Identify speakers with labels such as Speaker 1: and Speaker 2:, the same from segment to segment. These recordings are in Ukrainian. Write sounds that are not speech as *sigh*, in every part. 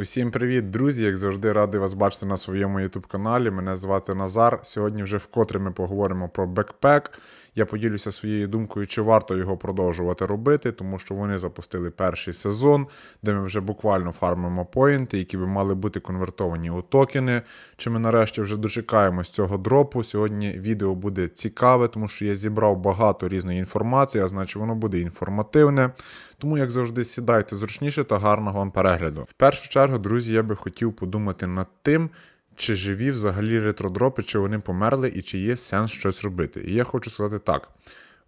Speaker 1: Усім привіт, друзі! Як завжди, радий вас бачити на своєму youtube каналі. Мене звати Назар. Сьогодні вже вкотре ми поговоримо про бекпек. Я поділюся своєю думкою, чи варто його продовжувати робити, тому що вони запустили перший сезон, де ми вже буквально фармимо поінти, які би мали бути конвертовані у токени. Чи ми нарешті вже дочекаємось цього дропу? Сьогодні відео буде цікаве, тому що я зібрав багато різної інформації, а значить воно буде інформативне. Тому, як завжди, сідайте зручніше та гарного вам перегляду. В першу чергу, друзі, я би хотів подумати над тим, чи живі взагалі ретродропи, чи вони померли, і чи є сенс щось робити. І я хочу сказати так.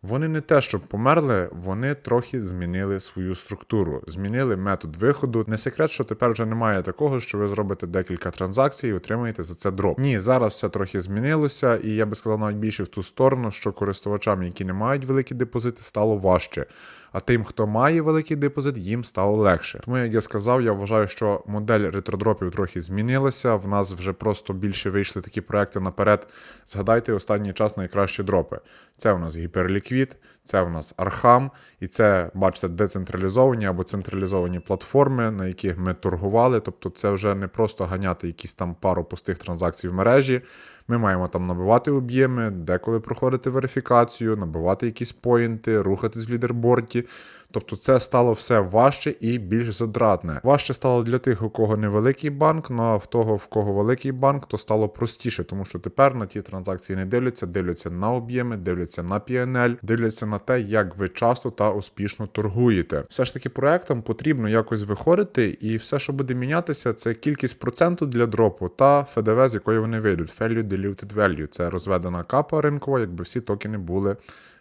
Speaker 1: Вони не те, щоб померли, вони трохи змінили свою структуру, змінили метод виходу. Не секрет, що тепер вже немає такого, що ви зробите декілька транзакцій і отримаєте за це дроп. Ні, зараз все трохи змінилося, і я би сказав навіть більше в ту сторону, що користувачам, які не мають великі депозити, стало важче. А тим, хто має великий депозит, їм стало легше. Тому, як я сказав, я вважаю, що модель ретродропів трохи змінилася. В нас вже просто більше вийшли такі проекти наперед. Згадайте останній час найкращі дропи. Це у нас гіперліквід, це у нас Архам, і це, бачите, децентралізовані або централізовані платформи, на яких ми торгували. Тобто, це вже не просто ганяти якісь там пару пустих транзакцій в мережі. Ми маємо там набивати об'єми, деколи проходити верифікацію, набивати якісь поінти, рухатись в лідерборді. Тобто це стало все важче і більш задратне. Важче стало для тих, у кого невеликий банк, ну а в того, в кого великий банк, то стало простіше, тому що тепер на ті транзакції не дивляться, дивляться на об'єми, дивляться на PNL, дивляться на те, як ви часто та успішно торгуєте. Все ж таки, проектам потрібно якось виходити, і все, що буде мінятися, це кількість проценту для дропу та ФДВ, з якої вони вийдуть. Value Diluted Value. Це розведена капа ринкова, якби всі токени були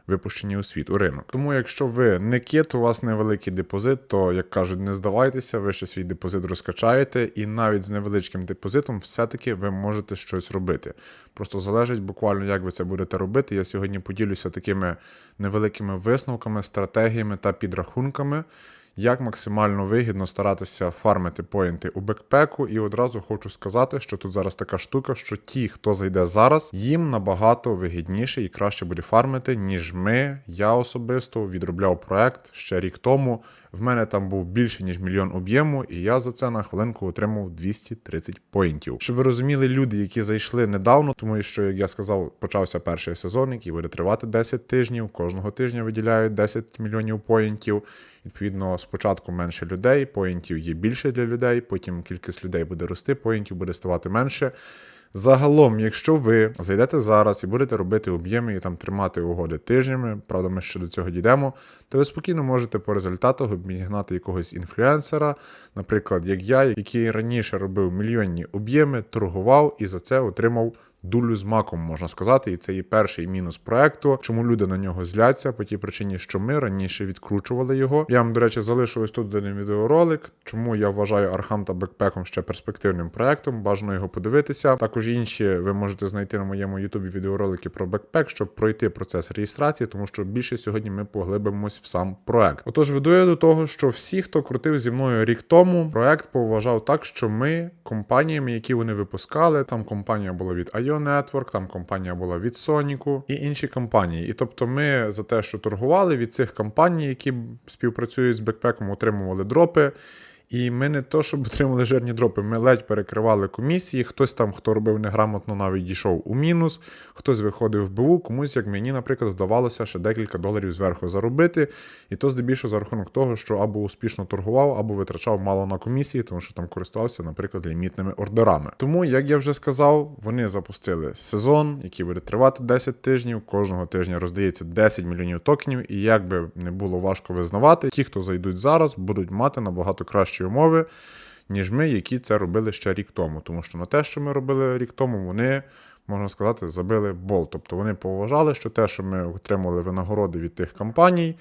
Speaker 1: випущені у світ у ринок. Тому, якщо ви не кит, у вас невеликий депозит, то як кажуть, не здавайтеся, ви ще свій депозит розкачаєте, і навіть з невеличким депозитом все-таки ви можете щось робити. Просто залежить буквально, як ви це будете робити. Я сьогодні поділюся такими невеликими висновками, стратегіями та підрахунками. Як максимально вигідно старатися фармити поінти у бекпеку, і одразу хочу сказати, що тут зараз така штука, що ті, хто зайде зараз, їм набагато вигідніше і краще буде фармити, ніж ми. Я особисто відробляв проект ще рік тому. В мене там був більше ніж мільйон об'єму, і я за це на хвилинку отримав 230 поінтів. Щоб ви розуміли, люди, які зайшли недавно, тому що, як я сказав, почався перший сезон, який буде тривати 10 тижнів. Кожного тижня виділяють 10 мільйонів поінтів. Відповідно, спочатку менше людей, поінтів є більше для людей, потім кількість людей буде рости, поінтів буде ставати менше. Загалом, якщо ви зайдете зараз і будете робити об'єми і там тримати угоди тижнями, правда, ми ще до цього дійдемо, то ви спокійно можете по результату обігнати якогось інфлюенсера, наприклад, як я, який раніше робив мільйонні об'єми, торгував і за це отримав. Дулю з маком можна сказати, і це є перший мінус проекту. Чому люди на нього зляться? По тій причині, що ми раніше відкручували його. Я вам, до речі, залишу ось тут один відеоролик, чому я вважаю Архам та Бекпеком ще перспективним проектом. Бажано його подивитися. Також інші ви можете знайти на моєму ютубі відеоролики про бекпек, щоб пройти процес реєстрації, тому що більше сьогодні ми поглибимось в сам проект. Отож, веду я до того, що всі, хто крутив зі мною рік тому, проект поважав так, що ми компаніями, які вони випускали, там компанія була від IO Network, там компанія була від Соніку і інші компанії. І тобто ми за те, що торгували від цих компаній, які співпрацюють з бекпеком, отримували дропи. І ми не то, щоб отримали жирні дропи, ми ледь перекривали комісії. Хтось там, хто робив неграмотно, навіть дійшов у мінус, хтось виходив в БУ, комусь, як мені, наприклад, вдавалося ще декілька доларів зверху заробити. І то здебільшого за рахунок того, що або успішно торгував, або витрачав мало на комісії, тому що там користувався, наприклад, лімітними ордерами. Тому, як я вже сказав, вони запустили сезон, який буде тривати 10 тижнів. Кожного тижня роздається 10 мільйонів токенів, і як би не було важко визнавати, ті, хто зайдуть зараз, будуть мати набагато кращі умови, ніж ми, які це робили ще рік тому. Тому що на те, що ми робили рік тому, вони. Можна сказати, забили бол. Тобто вони поважали, що те, що ми отримали винагороди від тих компаній,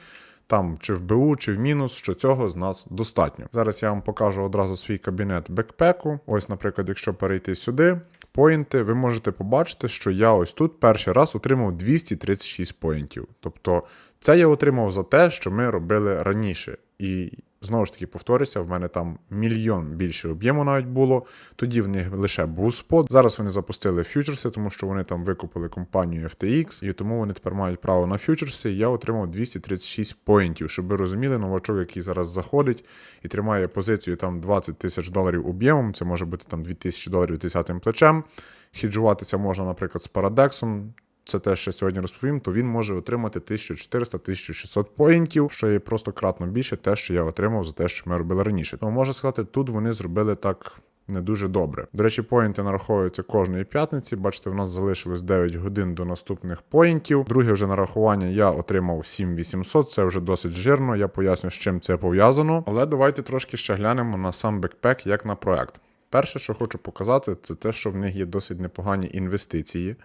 Speaker 1: там чи в БУ, чи в мінус, що цього з нас достатньо. Зараз я вам покажу одразу свій кабінет бекпеку. Ось, наприклад, якщо перейти сюди, поінти, ви можете побачити, що я ось тут перший раз отримав 236 поінтів. Тобто це я отримав за те, що ми робили раніше. І Знову ж таки, повторюся, в мене там мільйон більше об'єму навіть було. Тоді в них лише був спот. Зараз вони запустили фьючерси, тому що вони там викупили компанію FTX, і тому вони тепер мають право на фьючерси. Я отримав 236 поінтів, щоб ви розуміли, новачок, який зараз заходить і тримає позицію там 20 тисяч доларів об'ємом. Це може бути там 2000 доларів з 10 плечем. Хіджуватися можна, наприклад, з парадексом. Це те, що сьогодні розповім, то він може отримати 1400-1600 поінтів, що є просто кратно більше те, що я отримав за те, що ми робили раніше. Тому можна сказати, тут вони зробили так. Не дуже добре. До речі, поінти нараховуються кожної п'ятниці. Бачите, в нас залишилось 9 годин до наступних поінтів. Друге вже нарахування я отримав 7800, це вже досить жирно. Я поясню, з чим це пов'язано. Але давайте трошки ще глянемо на сам бекпек як на проект. Перше, що хочу показати, це те, що в них є досить непогані інвестиції.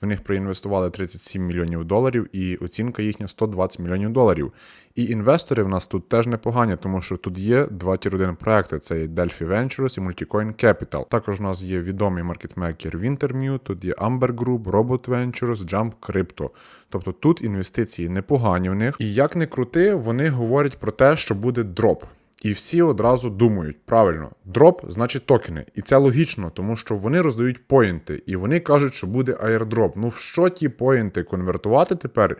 Speaker 1: В них проінвестували 37 мільйонів доларів, і оцінка їхня 120 мільйонів доларів. І інвестори в нас тут теж непогані, тому що тут є два тір 1 проекти: це Delphi Ventures і Multicoin Capital. Також у нас є відомий маркетмейкер Wintermute, тут є Amber Group, Robot Ventures, Jump Crypto. Тобто тут інвестиції непогані в них. І як не крути, вони говорять про те, що буде дроп. І всі одразу думають, правильно, дроп значить токени. І це логічно, тому що вони роздають поінти, і вони кажуть, що буде аірдроп. Ну в що ті поінти конвертувати тепер,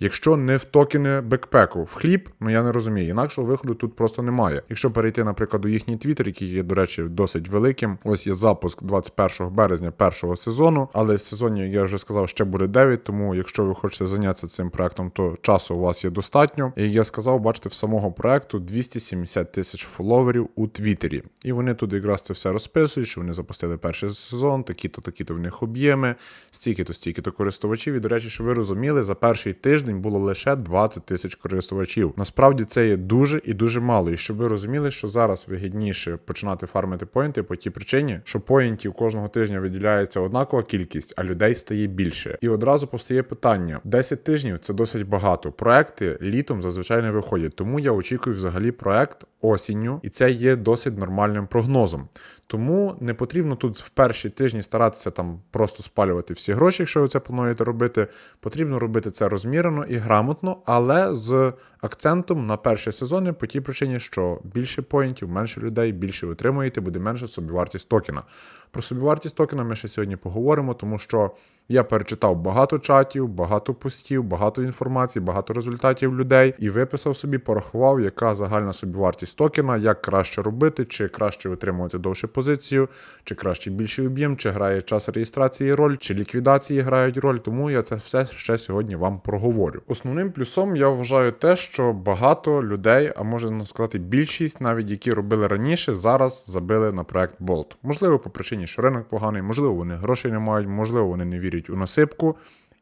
Speaker 1: якщо не в токени бекпеку? В хліб, ну я не розумію. Інакшого виходу тут просто немає. Якщо перейти, наприклад, у їхній твіттер, який є, до речі, досить великим. Ось є запуск 21 березня першого сезону, але сезонів, я вже сказав, ще буде 9, тому якщо ви хочете зайнятися цим проектом, то часу у вас є достатньо. І я сказав, бачите, в самого проекту 270 тисяч фоловерів у Твіттері. І вони тут якраз це все розписують, що вони запустили перший сезон, такі-то, такі-то в них об'єми, стільки-то, стільки-то користувачів. І, до речі, що ви розуміли, за перший тиждень було лише 20 тисяч користувачів. Насправді це є дуже і дуже мало. І щоб ви розуміли, що зараз вигідніше починати фармити поінти по тій причині, що поінтів кожного тижня виділяється однакова кількість, а людей стає більше. І одразу постає питання: 10 тижнів це досить багато. Проекти літом зазвичай не виходять, тому я очікую взагалі проект осінню, і це є досить нормальним прогнозом. Тому не потрібно тут в перші тижні старатися там просто спалювати всі гроші, якщо ви це плануєте робити. Потрібно робити це розмірено і грамотно, але з акцентом на перші сезони по тій причині, що більше поінтів, менше людей, більше ви отримуєте, буде менше собівартість токена. Про собівартість токена ми ще сьогодні поговоримо, тому що я перечитав багато чатів, багато постів, багато інформації, багато результатів людей і виписав собі, порахував, яка загальна собівартість токена, як краще робити, чи краще витримувати довше позицію, чи краще більший об'єм, чи грає час реєстрації роль, чи ліквідації грають роль. Тому я це все ще сьогодні вам проговорю. Основним плюсом я вважаю те, що багато людей, а можна сказати, більшість, навіть які робили раніше, зараз забили на проект Bolt. Можливо, по причині, що ринок поганий, можливо, вони грошей не мають, можливо, вони не вірять у насипку.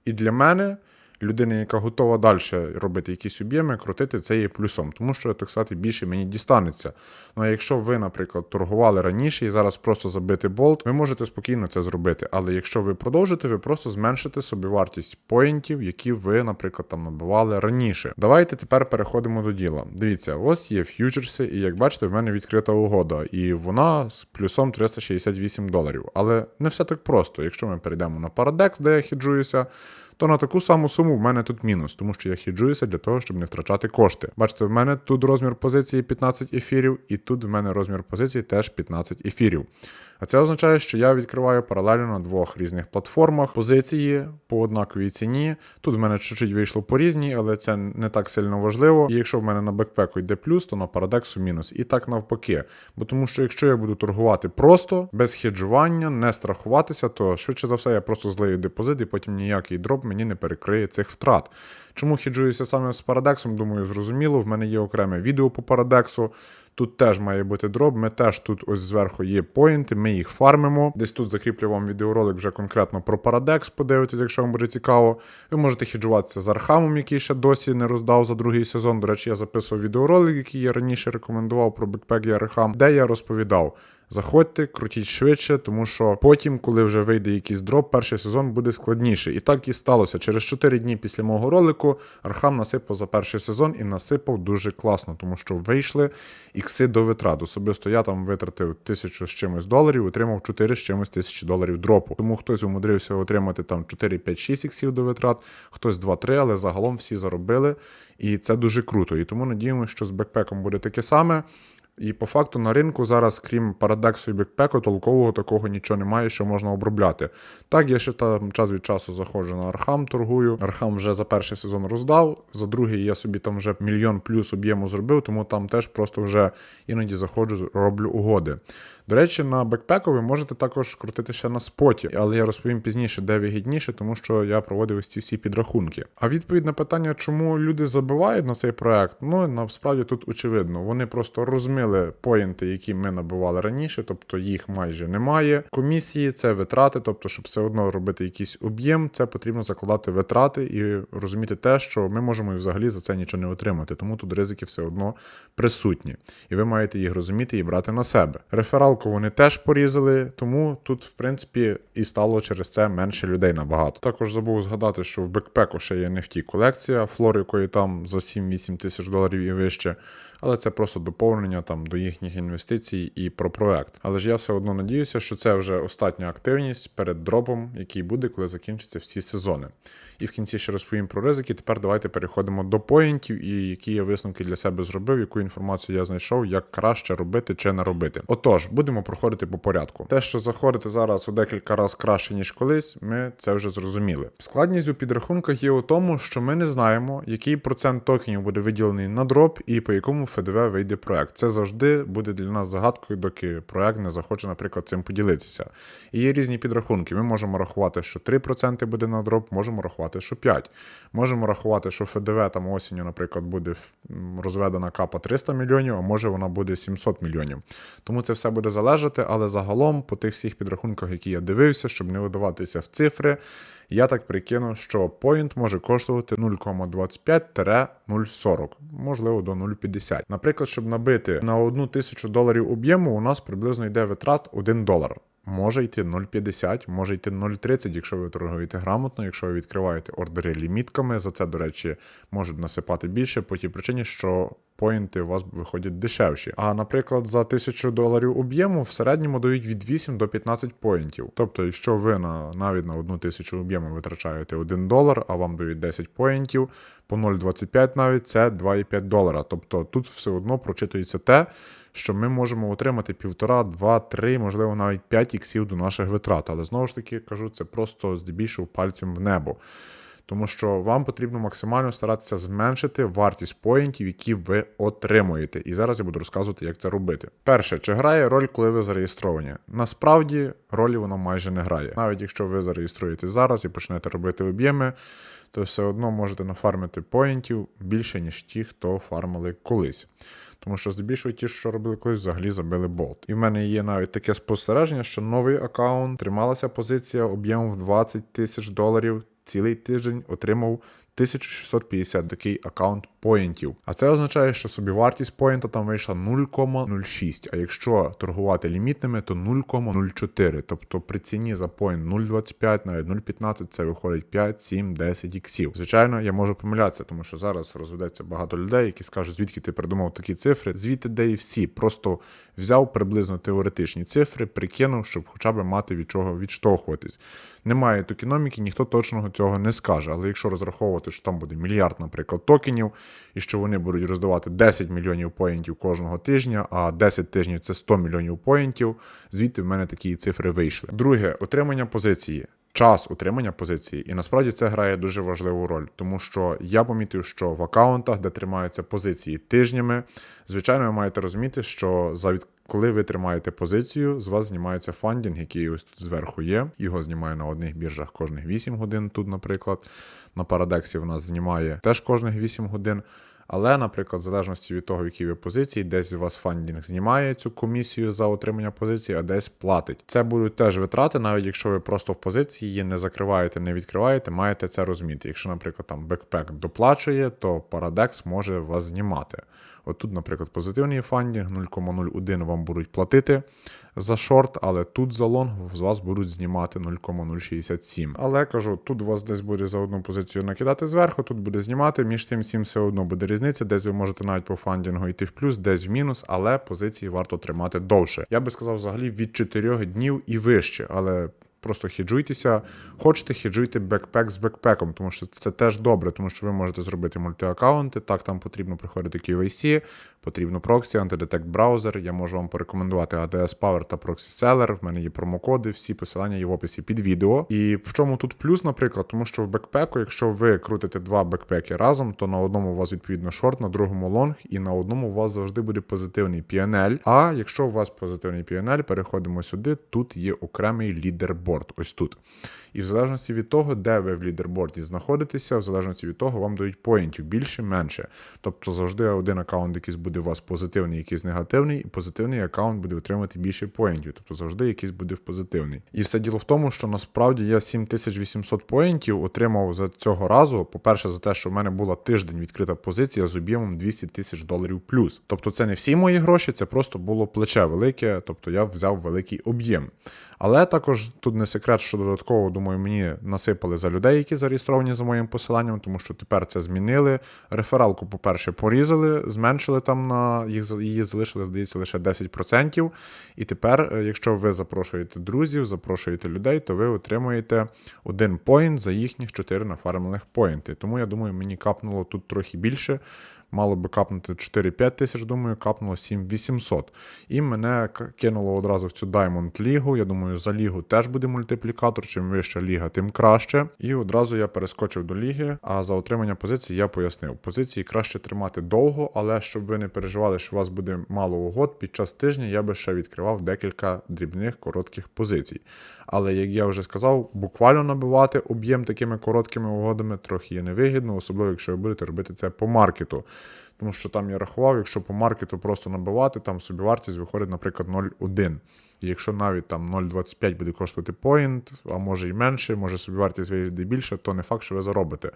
Speaker 1: І для мене. Людина, яка готова далі робити якісь об'єми, крутити це є плюсом, тому що, так сказати, більше мені дістанеться. Ну а якщо ви, наприклад, торгували раніше і зараз просто забити болт, ви можете спокійно це зробити. Але якщо ви продовжите, ви просто зменшите собівартість поінтів, які ви, наприклад, там набивали раніше. Давайте тепер переходимо до діла. Дивіться, ось є ф'ючерси, і як бачите, в мене відкрита угода, і вона з плюсом 368 доларів. Але не все так просто. Якщо ми перейдемо на Paradex, де я хіджуюся то на таку саму суму в мене тут мінус, тому що я хіджуюся для того, щоб не втрачати кошти. Бачите, в мене тут розмір позиції 15 ефірів, і тут в мене розмір позиції теж 15 ефірів. А це означає, що я відкриваю паралельно на двох різних платформах позиції по однаковій ціні. Тут в мене чуть-чуть вийшло по різній, але це не так сильно важливо. І якщо в мене на бекпеку йде плюс, то на парадексу мінус. І так навпаки. Бо тому що якщо я буду торгувати просто, без хеджування, не страхуватися, то швидше за все я просто злию депозит, і потім ніякий дроп мені не перекриє цих втрат. Чому хіджуюся саме з парадексом? Думаю, зрозуміло. В мене є окреме відео по парадексу. Тут теж має бути дроп. Ми теж тут ось зверху є поінти, ми їх фармимо. Десь тут закріплю вам відеоролик вже конкретно про Paradex, подивитесь, якщо вам буде цікаво. Ви можете хіджуватися з Архамом, який ще досі не роздав за другий сезон. До речі, я записував відеоролик, який я раніше рекомендував про бекпек і Архам, де я розповідав. Заходьте, крутіть швидше, тому що потім, коли вже вийде якийсь дроп, перший сезон буде складніший. І так і сталося. Через 4 дні після мого ролику Архам насипав за перший сезон і насипав дуже класно, тому що вийшли ікси до витрат. Особисто я там витратив тисячу з чимось доларів, отримав 4 з чимось тисячі доларів дропу. Тому хтось умудрився отримати там 4, 5, 6 іксів до витрат, хтось 2, 3, але загалом всі заробили. І це дуже круто. І тому надіємося, що з бекпеком буде таке саме. І по факту на ринку зараз, крім парадексу і бікпеку, толкового такого нічого немає, що можна обробляти. Так, я ще там час від часу заходжу на Архам, торгую. Архам вже за перший сезон роздав, за другий я собі там вже мільйон плюс об'єму зробив, тому там теж просто вже іноді заходжу, роблю угоди. До речі, на бекпеку ви можете також крутити ще на споті, але я розповім пізніше, де вигідніше, тому що я проводив ось ці всі підрахунки. А відповідь на питання, чому люди забивають на цей проект, ну насправді тут очевидно. Вони просто розмили поінти, які ми набивали раніше, тобто їх майже немає. Комісії це витрати, тобто, щоб все одно робити якийсь об'єм, це потрібно закладати витрати і розуміти те, що ми можемо взагалі за це нічого не отримати. Тому тут ризики все одно присутні. І ви маєте їх розуміти і брати на себе. Рефералку вони теж порізали, тому тут, в принципі, і стало через це менше людей набагато. Також забув згадати, що в бекпеку ще є NFT колекція, флор якої там за 7-8 тисяч доларів і вище. Але це просто доповнення там до їхніх інвестицій і про проект. Але ж я все одно надіюся, що це вже остання активність перед дропом, який буде, коли закінчаться всі сезони. І в кінці ще розповім про ризики. Тепер давайте переходимо до поінтів і які я висновки для себе зробив, яку інформацію я знайшов, як краще робити чи не робити. Отож, будемо проходити по порядку. Те, що заходити зараз у декілька разів краще ніж колись, ми це вже зрозуміли. Складність у підрахунках є у тому, що ми не знаємо, який процент токенів буде виділений на дроп і по якому ФДВ вийде проект. Це завжди буде для нас загадкою, доки проект не захоче, наприклад, цим поділитися. І є різні підрахунки. Ми можемо рахувати, що 3% буде на дроп, можемо рахувати, що 5%. Можемо рахувати, що ФДВ там осінню, наприклад, буде розведена капа 300 мільйонів, а може вона буде 700 мільйонів. Тому це все буде залежати, але загалом по тих всіх підрахунках, які я дивився, щоб не видаватися в цифри, я так прикинув, що поінт може коштувати 0,25-0,40, можливо, до 0,50. Наприклад, щоб набити на одну тисячу доларів об'єму, у нас приблизно йде витрат 1 долар. Може йти 0,50, може йти 0,30, якщо ви торгуєте грамотно, якщо ви відкриваєте ордери лімітками. За це, до речі, можуть насипати більше по тій причині, що поінти у вас виходять дешевші. А, наприклад, за 1000 доларів об'єму в середньому дають від 8 до 15 поінтів. Тобто, якщо ви на навіть на одну тисячу об'єму витрачаєте 1 долар, а вам дають 10 поінтів, по 0,25 навіть це 2,5 долара. Тобто тут все одно прочитується те, що ми можемо отримати півтора, два, три, можливо, навіть 5 іксів до наших витрат. Але знову ж таки кажу, це просто здебільшого пальцем в небо. Тому що вам потрібно максимально старатися зменшити вартість поінтів, які ви отримуєте. І зараз я буду розказувати, як це робити. Перше, чи грає роль, коли ви зареєстровані? Насправді ролі воно майже не грає. Навіть якщо ви зареєструєте зараз і почнете робити об'єми, то все одно можете нафармити поінтів більше, ніж ті, хто фармили колись. Тому що здебільшого ті, що робили колись, взагалі забили болт. І в мене є навіть таке спостереження, що новий аккаунт трималася позиція об'ємом в 20 тисяч доларів. Цілий тиждень отримав 1650 такий аккаунт поінтів. А це означає, що собівартість поінта там вийшла 0,06. А якщо торгувати лімітними, то 0,04. Тобто при ціні за поінт 0,25, навіть 0,15 це виходить 5, 7, 10 іксів. Звичайно, я можу помилятися, тому що зараз розведеться багато людей, які скажуть, звідки ти придумав такі цифри. Звідти, де і всі. Просто взяв приблизно теоретичні цифри, прикинув, щоб хоча б мати від чого відштовхуватись. Немає токеноміки, ніхто точного цього не скаже. Але якщо розраховувати, що там буде мільярд, наприклад, токенів, і що вони будуть роздавати 10 мільйонів поінтів кожного тижня, а 10 тижнів це 100 мільйонів поінтів, звідти в мене такі цифри вийшли. Друге, отримання позиції. Час утримання позиції, і насправді це грає дуже важливу роль, тому що я помітив, що в аккаунтах, де тримаються позиції тижнями, звичайно, ви маєте розуміти, що за від... коли ви тримаєте позицію, з вас знімається фандінг, який ось тут зверху є. Його знімає на одних біржах кожних 8 годин. Тут, наприклад, на Парадексі в нас знімає теж кожних 8 годин. Але, наприклад, в залежності від того, в якій ви позиції, десь у вас фандінг знімає цю комісію за отримання позиції, а десь платить. Це будуть теж витрати, навіть якщо ви просто в позиції її не закриваєте, не відкриваєте, маєте це розуміти. Якщо, наприклад, там бекпек доплачує, то Paradex може вас знімати. Отут, наприклад, позитивний фандінг 0,01 вам будуть платити за шорт, але тут за лонг з вас будуть знімати 0,067. Але кажу, тут вас десь буде за одну позицію накидати зверху, тут буде знімати. Між тим всім все одно буде різниця. Десь ви можете навіть по фандінгу йти в плюс, десь в мінус, але позиції варто тримати довше. Я би сказав, взагалі від 4 днів і вище, але. Просто хіджуйтеся, хочете, хіджуйте бекпек з бекпеком, тому що це теж добре, тому що ви можете зробити мультиаккаунти. Так, там потрібно приходити QVC, потрібно проксі, антидетект браузер. Я можу вам порекомендувати ADS Power та Proxy Seller. В мене є промокоди, всі посилання є в описі під відео. І в чому тут плюс, наприклад, тому що в бекпеку, якщо ви крутите два бекпеки разом, то на одному у вас відповідно шорт, на другому лонг, і на одному у вас завжди буде позитивний PNL. А якщо у вас позитивний PNL, переходимо сюди. Тут є окремий лідерборд. Ось тут. І в залежності від того, де ви в лідерборді знаходитеся, в залежності від того, вам дають поінтів більше, менше. Тобто завжди один аккаунт якийсь буде у вас позитивний, якийсь негативний, і позитивний аккаунт буде отримати більше поінтів. Тобто завжди якийсь буде позитивний. І все діло в тому, що насправді я 7800 поінтів отримав за цього разу. По-перше, за те, що в мене була тиждень відкрита позиція з об'ємом 200 тисяч доларів плюс. Тобто, це не всі мої гроші, це просто було плече велике, тобто я взяв великий об'єм. Але також тут не секрет, що додатково, думаю, мені насипали за людей, які зареєстровані за моїм посиланням, тому що тепер це змінили. Рефералку, по-перше, порізали, зменшили там на їх її залишили, здається, лише 10%. І тепер, е, якщо ви запрошуєте друзів, запрошуєте людей, то ви отримуєте один поінт за їхніх 4 нафармлених поінти. Тому я думаю, мені капнуло тут трохи більше. Мало би капнути 4-5 тисяч, думаю, капнуло 7800. І мене кинуло одразу в цю Diamond лігу. Я думаю, за лігу теж буде мультиплікатор. Чим вища ліга, тим краще. І одразу я перескочив до ліги. А за отримання позицій я пояснив. Позиції краще тримати довго, але щоб ви не переживали, що у вас буде мало угод, під час тижня я би ще відкривав декілька дрібних коротких позицій. Але як я вже сказав, буквально набивати об'єм такими короткими угодами трохи є невигідно, особливо якщо ви будете робити це по маркету. Тому що там я рахував, якщо по маркету просто набивати, там собівартість виходить, наприклад, 0,1. І якщо навіть там 0,25 буде коштувати поінт, а може і менше, може собівартість вийде більше, то не факт, що ви заробите.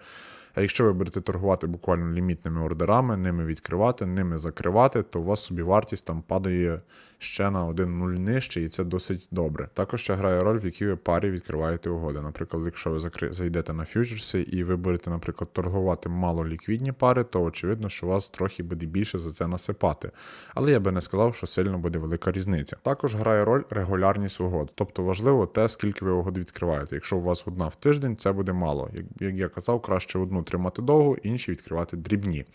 Speaker 1: А якщо ви будете торгувати буквально лімітними ордерами, ними відкривати, ними закривати, то у вас собі вартість там падає ще на 1-0 нижче, і це досить добре. Також ще грає роль, в якій ви парі відкриваєте угоди. Наприклад, якщо ви закри... зайдете на фьючерси і ви будете, наприклад, торгувати мало ліквідні пари, то очевидно, що у вас трохи буде більше за це насипати. Але я би не сказав, що сильно буде велика різниця. Також грає роль регулярність угод. Тобто важливо те, скільки ви угод відкриваєте. Якщо у вас одна в тиждень, це буде мало. Як, як я казав, краще одну тримати довго, інші відкривати дрібні.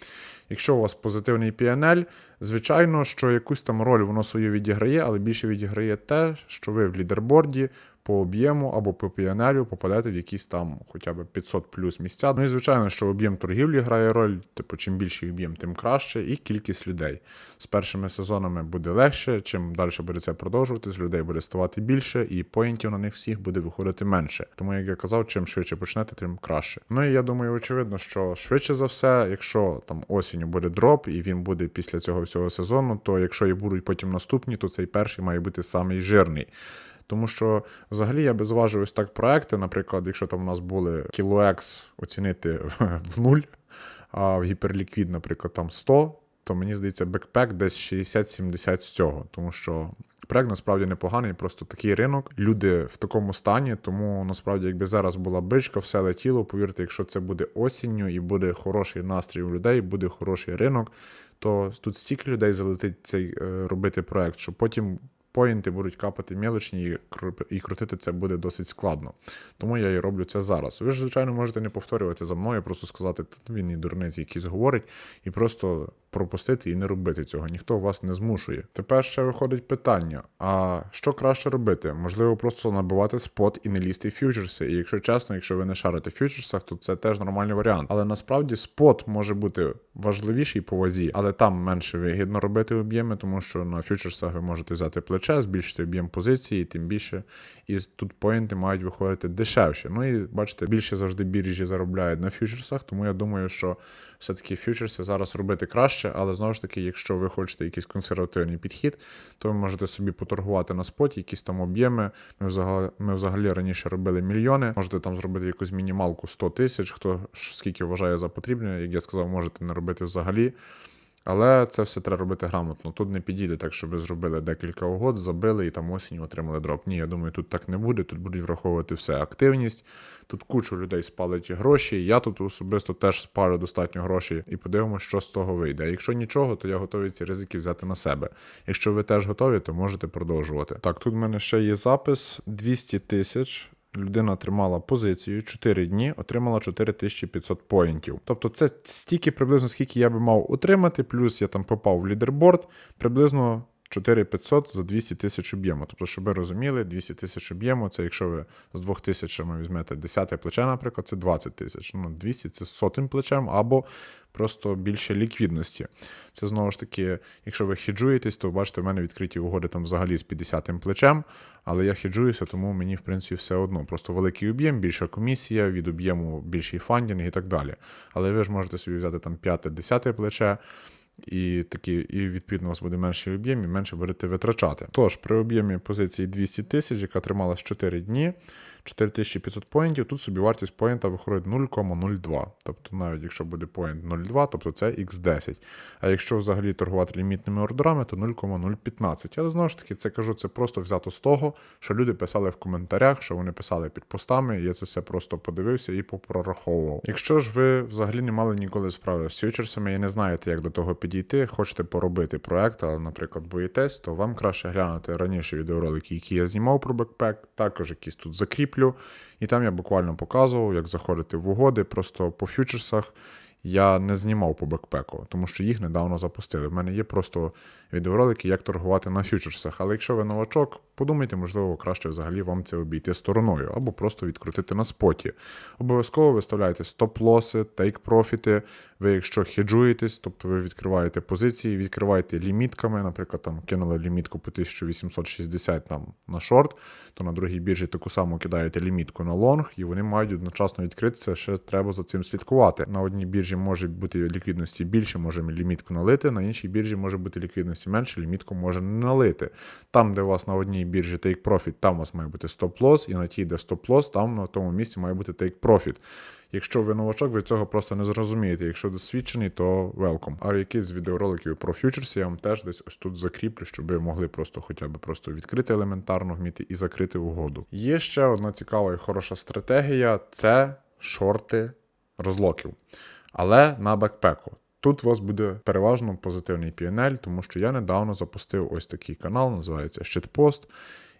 Speaker 1: Якщо у вас позитивний PNL, звичайно, що якусь там роль воно свою відіграє, але більше відіграє те, що ви в лідерборді по об'єму або по PNL попадете в якісь там хоча б 500 плюс місця. Ну і звичайно, що об'єм торгівлі грає роль, типу, чим більший об'єм, тим краще, і кількість людей. З першими сезонами буде легше, чим далі буде це продовжуватись, людей буде ставати більше, і поінтів на них всіх буде виходити менше. Тому, як я казав, чим швидше почнете, тим краще. Ну і я думаю, очевидно, що швидше за все, якщо там осінню буде дроп, і він буде після цього всього сезону, то якщо і будуть потім наступні, то цей перший має бути самий жирний. Тому що взагалі я би зважив ось так проекти, наприклад, якщо там у нас були кілоекс оцінити *laughs* в нуль, а в гіперліквід, наприклад, там 100, то мені здається, бекпек десь 60-70 з цього. Тому що проект насправді непоганий, просто такий ринок. Люди в такому стані, тому насправді, якби зараз була бичка, все летіло, повірте, якщо це буде осінню і буде хороший настрій у людей, буде хороший ринок, то тут стільки людей залетить цей е, робити проект, що потім поінти будуть капати мілочні, і крутити це буде досить складно. Тому я і роблю це зараз. Ви ж, звичайно, можете не повторювати за мною, просто сказати, він і дурниць якийсь говорить, і просто пропустити і не робити цього. Ніхто вас не змушує. Тепер ще виходить питання: а що краще робити? Можливо, просто набивати спот і не лізти фьючерси. І якщо чесно, якщо ви не шарите в фьючерсах, то це теж нормальний варіант. Але насправді спот може бути важливіший по вазі, але там менше вигідно робити об'єми, тому що на фьючерсах ви можете взяти плече, збільшити об'єм позиції, тим більше. І тут поінти мають виходити дешевше. Ну і бачите, більше завжди біржі заробляють на фьючерсах, тому я думаю, що все-таки фьючерси зараз робити краще, але знову ж таки, якщо ви хочете якийсь консервативний підхід, то ви можете собі поторгувати на споті, якісь там об'єми. Ми взагалі, ми взагалі раніше робили мільйони. Можете там зробити якусь мінімалку 100 тисяч, хто скільки вважає за потрібне. Як я сказав, можете не робити взагалі. Але це все треба робити грамотно. Тут не підійде так, щоб зробили декілька угод, забили і там осінню отримали дроп. Ні, я думаю, тут так не буде. Тут будуть враховувати все активність. Тут кучу людей спалить гроші. Я тут особисто теж спалю достатньо грошей і подивимося, що з того вийде. А якщо нічого, то я готовий ці ризики взяти на себе. Якщо ви теж готові, то можете продовжувати. Так, тут в мене ще є запис 200 тисяч. Людина тримала позицію 4 дні, отримала 4500 поінтів. Тобто це стільки приблизно скільки я би мав отримати, плюс я там попав в лідерборд, приблизно 4500 за 200 тисяч об'єму. Тобто, щоб ви розуміли, 200 тисяч об'єму, це якщо ви з 2000 візьмете 10 плече, наприклад, це 20 тисяч. Ну, 200 це з сотим плечем або просто більше ліквідності. Це знову ж таки, якщо ви хіджуєтесь, то бачите, в мене відкриті угоди там взагалі з 50 плечем, але я хіджуюся, тому мені, в принципі, все одно. Просто великий об'єм, більша комісія, від об'єму більший фандінг і так далі. Але ви ж можете собі взяти там 5-10 плече. І такі, і відповідно у вас буде менший об'єм, і менше будете витрачати. Тож, при об'ємі позиції 200 тисяч, яка трималась 4 дні, 4500 поінтів, тут собі вартість поінта виходить 0,02. Тобто, навіть якщо буде поінт 0,2, тобто це x10. А якщо взагалі торгувати лімітними ордерами, то 0,015. Але знову ж таки, це кажу, це просто взято з того, що люди писали в коментарях, що вони писали під постами, і я це все просто подивився і попрораховував. Якщо ж ви взагалі не мали ніколи справи з фьючерсами і не знаєте, як до того підійти, хочете поробити проект, але, наприклад, боїтесь, то вам краще глянути раніше відеоролики, які я знімав про бекпек, також якісь тут закріплю. І там я буквально показував, як заходити в угоди, просто по фьючерсах. Я не знімав по бекпеку, тому що їх недавно запустили. У мене є просто відеоролики, як торгувати на фьючерсах. Але якщо ви новачок, подумайте, можливо, краще взагалі вам це обійти стороною, або просто відкрутити на споті. Обов'язково виставляйте стоп-лоси, тейк-профіти. Ви, якщо хеджуєтесь, тобто ви відкриваєте позиції, відкриваєте лімітками, наприклад, там кинули лімітку по 1860 там, на шорт, то на другій біржі таку саму кидаєте лімітку на лонг, і вони мають одночасно відкритися, ще треба за цим слідкувати. На одній біржі може бути ліквідності більше, можемо лімітку налити, на іншій біржі може бути ліквідності менше, лімітку може не налити. Там, де у вас на одній біржі take profit, там у вас має бути стоп-лос, і на тій, де стоп-лос, там на тому місці має бути take profit. Якщо ви новачок, ви цього просто не зрозумієте. Якщо досвідчений, то welcome. А якийсь з відеороликів про фьючерси я вам теж десь ось тут закріплю, щоб ви могли просто хоча б просто відкрити елементарно вміти і закрити угоду. Є ще одна цікава і хороша стратегія це шорти розлоків. Але на бекпеку. Тут у вас буде переважно позитивний PNL, тому що я недавно запустив ось такий канал, називається Щитпост.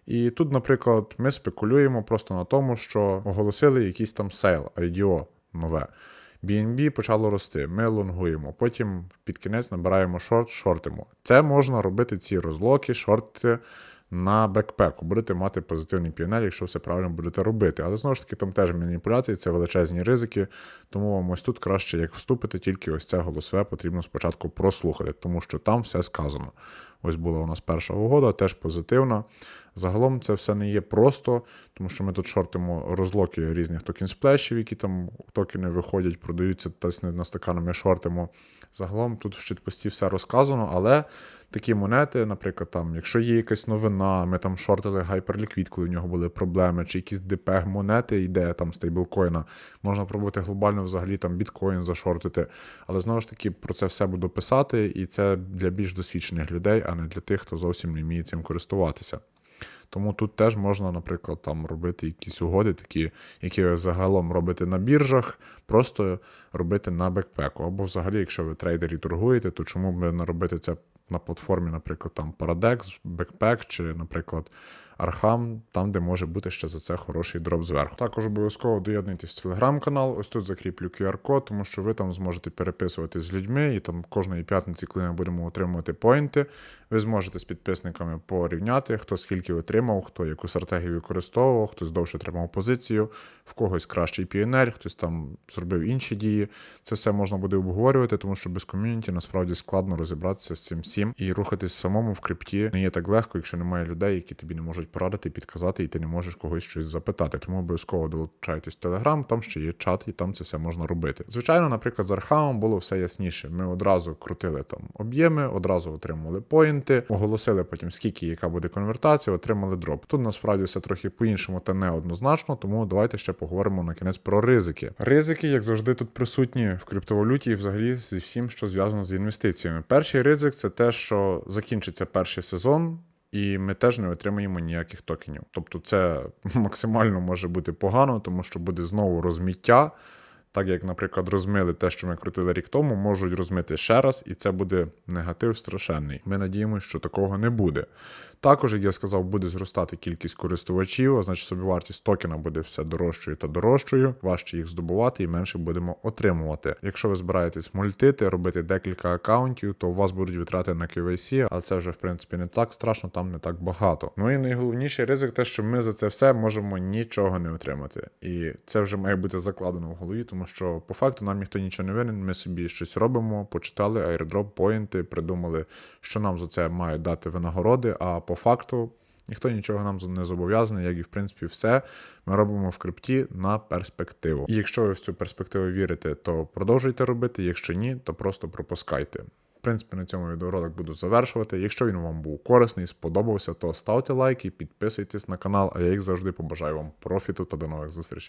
Speaker 1: І тут, наприклад, ми спекулюємо просто на тому, що оголосили якийсь там сейл, IDO нове. BNB почало рости, ми лонгуємо, потім під кінець набираємо шорт, шортимо. Це можна робити ці розлоки, шорти на бекпеку. Будете мати позитивний PNL, якщо все правильно будете робити. Але знову ж таки, там теж маніпуляції, це величезні ризики. Тому вам ось тут краще, як вступити, тільки ось це голосове потрібно спочатку прослухати, тому що там все сказано. Ось була у нас перша угода, теж позитивна. Загалом це все не є просто, тому що ми тут шортимо розлоки різних токен-сплешів, які там токени виходять, продаються та на стакану ми шортимо. Загалом тут в щитпості все розказано, але такі монети, наприклад, там, якщо є якась новина, ми там шортили гайперліквід, коли в нього були проблеми, чи якісь DPEG монети йде там стейблкоїна, можна пробувати глобально взагалі там біткоін зашортити. Але знову ж таки про це все буду писати, і це для більш досвідчених людей, а не для тих, хто зовсім не вміє цим користуватися. Тому тут теж можна, наприклад, там робити якісь угоди, такі, які ви загалом робите на біржах, просто робити на бекпеку. Або взагалі, якщо ви трейдері торгуєте, то чому б не робити це на платформі, наприклад, там Paradex, Backpack чи, наприклад, Архам, там, де може бути ще за це хороший дроп зверху. Також обов'язково доєднуйтесь в телеграм-канал. Ось тут закріплю QR-код, тому що ви там зможете переписувати з людьми, і там кожної п'ятниці, коли ми будемо отримувати поінти, ви зможете з підписниками порівняти, хто скільки отримав, хто яку стратегію використовував, хтось довше тримав позицію, в когось кращий PNL, хтось там зробив інші дії. Це все можна буде обговорювати, тому що без ком'юніті насправді складно розібратися з цим всім і рухатись самому в крипті не є так легко, якщо немає людей, які тобі не можуть можуть порадити, підказати, і ти не можеш когось щось запитати. Тому обов'язково долучайтесь в Телеграм, там ще є чат, і там це все можна робити. Звичайно, наприклад, з Архамом було все ясніше. Ми одразу крутили там об'єми, одразу отримували поінти, оголосили потім, скільки яка буде конвертація, отримали дроп. Тут насправді все трохи по-іншому та неоднозначно, тому давайте ще поговоримо на кінець про ризики. Ризики, як завжди, тут присутні в криптовалюті і взагалі зі всім, що зв'язано з інвестиціями. Перший ризик це те, що закінчиться перший сезон. І ми теж не отримаємо ніяких токенів. Тобто, це *laughs* максимально може бути погано, тому що буде знову розміття. Так як, наприклад, розмили те, що ми крутили рік тому, можуть розмити ще раз, і це буде негатив страшенний. Ми надіємося, що такого не буде. Також, як я сказав, буде зростати кількість користувачів, а значить собівартість токена буде все дорожчою та дорожчою, важче їх здобувати і менше будемо отримувати. Якщо ви збираєтесь мультити, робити декілька акаунтів, то у вас будуть витрати на KYC, але це вже в принципі не так страшно, там не так багато. Ну і найголовніший ризик, те, що ми за це все можемо нічого не отримати. І це вже має бути закладено в голові, тому що по факту нам ніхто нічого не винен. Ми собі щось робимо, почитали airdrop поінти, придумали, що нам за це мають дати винагороди. А по факту ніхто нічого нам не зобов'язаний, як і в принципі все. Ми робимо в крипті на перспективу. І якщо ви в цю перспективу вірите, то продовжуйте робити. Якщо ні, то просто пропускайте. В принципі, на цьому відеоролик буду завершувати. Якщо він вам був корисний, сподобався, то ставте лайки, підписуйтесь на канал, а я як завжди побажаю вам профіту та до нових зустрічей.